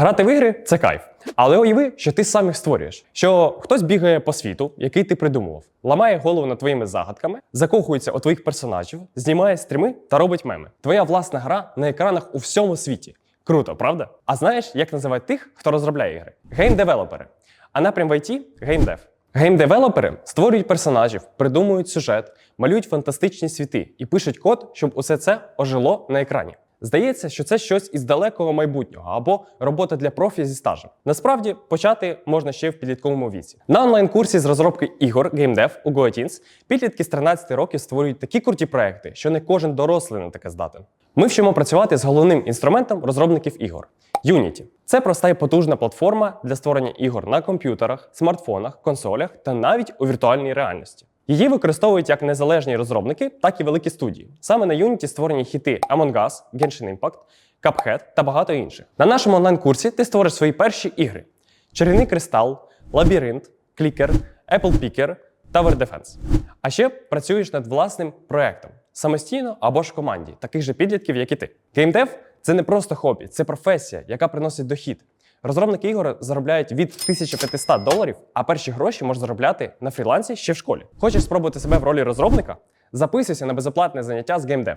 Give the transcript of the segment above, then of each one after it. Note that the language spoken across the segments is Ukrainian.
Грати в ігри це кайф. Але уяви, що ти сам їх створюєш. Що хтось бігає по світу, який ти придумував, ламає голову над твоїми загадками, закохується у твоїх персонажів, знімає стріми та робить меми. Твоя власна гра на екранах у всьому світі. Круто, правда? А знаєш, як називають тих, хто розробляє ігри? Гейм-девелопери. А напрям в IT – геймдев. Геймдевелопери створюють персонажів, придумують сюжет, малюють фантастичні світи і пишуть код, щоб усе це ожило на екрані. Здається, що це щось із далекого майбутнього або робота для профі зі стажем. Насправді почати можна ще в підлітковому віці. На онлайн-курсі з розробки ігор GameDev у GoTeens підлітки з 13 років створюють такі круті проекти, що не кожен дорослий на таке здатен. Ми вчимо працювати з головним інструментом розробників ігор Unity. Це проста і потужна платформа для створення ігор на комп'ютерах, смартфонах, консолях та навіть у віртуальній реальності. Її використовують як незалежні розробники, так і великі студії. Саме на Unity створені хіти Among Us, Genshin Impact, Cuphead та багато інших. На нашому онлайн-курсі ти створиш свої перші ігри: Чарівний кристал, Лабіринт, Клікер, Apple Picker, Tower Defense. А ще працюєш над власним проектом самостійно або ж в команді, таких же підлітків, як і ти. Геймдев це не просто хобі, це професія, яка приносить дохід. Розробники ігор заробляють від 1500 доларів, а перші гроші можна заробляти на фрілансі ще в школі. Хочеш спробувати себе в ролі розробника? Записуйся на безоплатне заняття з геймдев.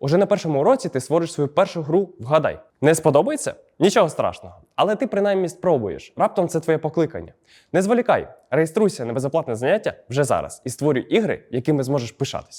Уже на першому уроці ти створиш свою першу гру вгадай. Не сподобається? Нічого страшного. Але ти принаймні спробуєш. Раптом це твоє покликання. Не зволікай, реєструйся на безоплатне заняття вже зараз і створюй ігри, якими зможеш пишатися.